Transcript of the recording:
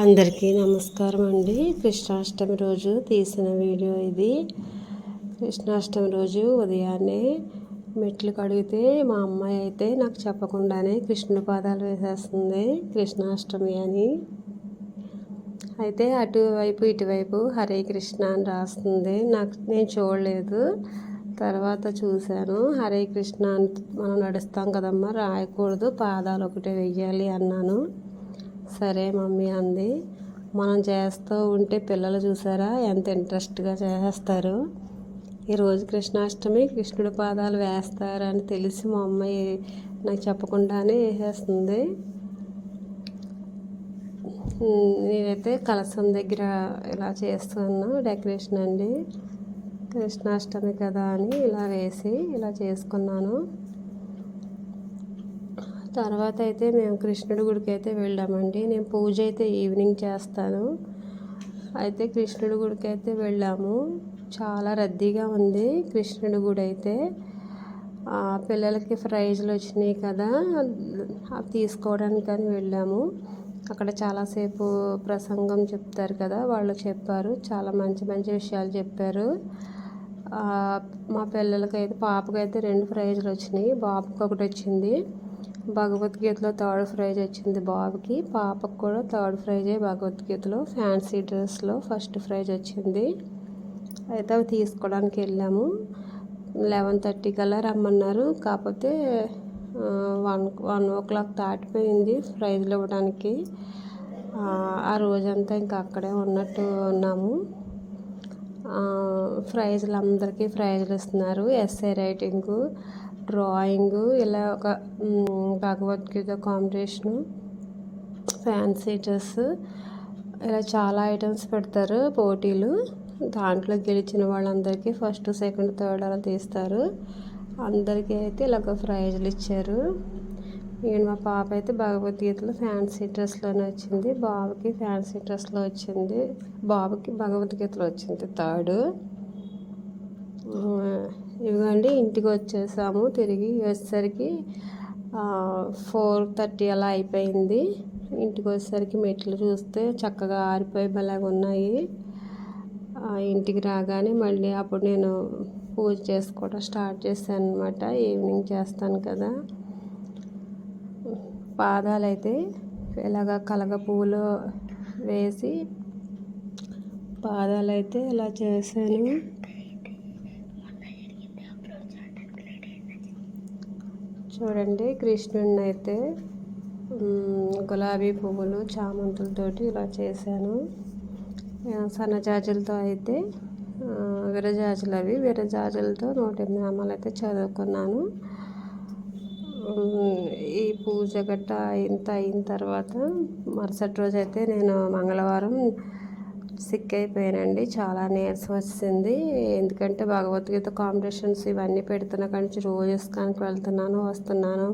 అందరికీ నమస్కారం అండి. కృష్ణాష్టమి రోజు తీసిన వీడియో ఇది. కృష్ణాష్టమి రోజు ఉదయాన్నే మెట్లు కడిగితే మా అమ్మాయి అయితే నాకు చెప్పకుండానే కృష్ణుడి పాదాలు వేసేస్తుంది. కృష్ణాష్టమి అని. అయితే అటువైపు ఇటువైపు హరే కృష్ణ అని రాస్తుంది. నాకు నేను చూడలేదు. తర్వాత చూశాను. హరే కృష్ణ అని మనం నడుస్తాం కదమ్మా రాయకూడదు. పాదాలు ఒకటే వెయ్యాలి అన్నాను. సరే మమ్మీ అంది. మనం చేస్తూ ఉంటే పిల్లలు చూసారా? ఎంత ఇంట్రెస్ట్గా చేస్తారు ఈరోజు కృష్ణాష్టమి కృష్ణుడి పాదాలు వేస్తారని తెలిసి మా అమ్మాయి నాకు చెప్పకుండానే వేసేస్తుంది. నేనైతే కలసం దగ్గర ఇలా చేస్తున్నాను డెకరేషన్ అండి. కృష్ణాష్టమి కదా అని ఇలా వేసి ఇలా చేసుకున్నాను. తర్వాత అయితే మేము కృష్ణుడి గుడికి అయితే వెళ్ళామండి. నేను పూజ అయితే ఈవినింగ్ చేస్తాను. అయితే కృష్ణుడి గుడికి అయితే వెళ్ళాము. చాలా రద్దీగా ఉంది కృష్ణుడి గుడి అయితే. పిల్లలకి ప్రైజ్లు వచ్చినాయి కదా అవి తీసుకోవడానికి అని వెళ్ళాము. అక్కడ చాలాసేపు ప్రసంగం చెప్తారు కదా వాళ్ళు చెప్పారు. చాలా మంచి మంచి విషయాలు చెప్పారు. మా పిల్లలకైతే పాపకైతే రెండు ప్రైజ్లు వచ్చినాయి. బాబుకి ఒకటి వచ్చింది. భగవద్గీతలో థర్డ్ ప్రైజ్ వచ్చింది బాబుకి. పాపకు కూడా థర్డ్ ప్రైజే భగవద్గీతలో. ఫ్యాన్సీ డ్రెస్లో ఫస్ట్ ప్రైజ్ వచ్చింది. అయితే అవి తీసుకోవడానికి వెళ్ళాము. లెవెన్ థర్టీ కల్లా రమ్మన్నారు. కాకపోతే వన్ వన్ ఓ క్లాక్ దాటిపోయింది ప్రైజ్లు ఇవ్వడానికి. ఆ రోజంతా ఇంకా అక్కడే ఉన్నట్టు ఉన్నాము. ప్రైజ్లు అందరికీ ప్రైజ్లు ఇస్తున్నారు. ఎస్ఐ రైటింగు డ్రాయింగ్ ఇలా ఒక భగవద్గీత కాంపిటీషను ఫ్యాన్సీ డ్రెస్ ఇలా చాలా ఐటమ్స్ పెడతారు పోటీలు. దాంట్లో గెలిచిన వాళ్ళందరికీ ఫస్ట్ సెకండ్ థర్డ్ అలా తీస్తారు. అందరికీ అయితే ఇలాగ ప్రైజ్లు ఇచ్చారు. నేను మా పాప అయితే భగవద్గీతలో ఫ్యాన్సీ డ్రెస్లోనే వచ్చింది. బాబుకి ఫ్యాన్సీ డ్రెస్లో వచ్చింది. బాబుకి భగవద్గీతలో వచ్చింది థర్డ్. ఇవ్వండి ఇంటికి వచ్చేసాము. తిరిగి వచ్చేసరికి ఫోర్ థర్టీ అలా అయిపోయింది. ఇంటికి వచ్చేసరికి మెట్లు చూస్తే చక్కగా ఆరిపోయి బలాగా ఉన్నాయి. ఇంటికి రాగానే మళ్ళీ అప్పుడు నేను పూజ చేసుకోవడం స్టార్ట్ చేశాను అనమాట ఈవినింగ్ చేస్తాను కదా. పాదాలైతే ఇలాగ కలగ పువ్వులు వేసి పాదాలైతే ఇలా చేశాను. చూడండి కృష్ణుడిని అయితే గులాబీ పువ్వులు చామంతులతోటి ఇలా చేశాను. సన్నజాజులతో అయితే విరజాజులు అవి. విరజాజులతో నూట ఎనిమిది నామాలు అయితే చదువుకున్నాను. ఈ పూజ గట్ట ఇంత అయిన తర్వాత మరుసటి రోజు అయితే నేను మంగళవారం సిక్ అయిపోయానండి చాలా నీరసం వచ్చింది. ఎందుకంటే భగవద్గీత కాంపిటీషన్స్ ఇవన్నీ పెడుతున్నా కానీ రోజు ఇస్కాన్కి వెళ్తున్నాను వస్తున్నాను.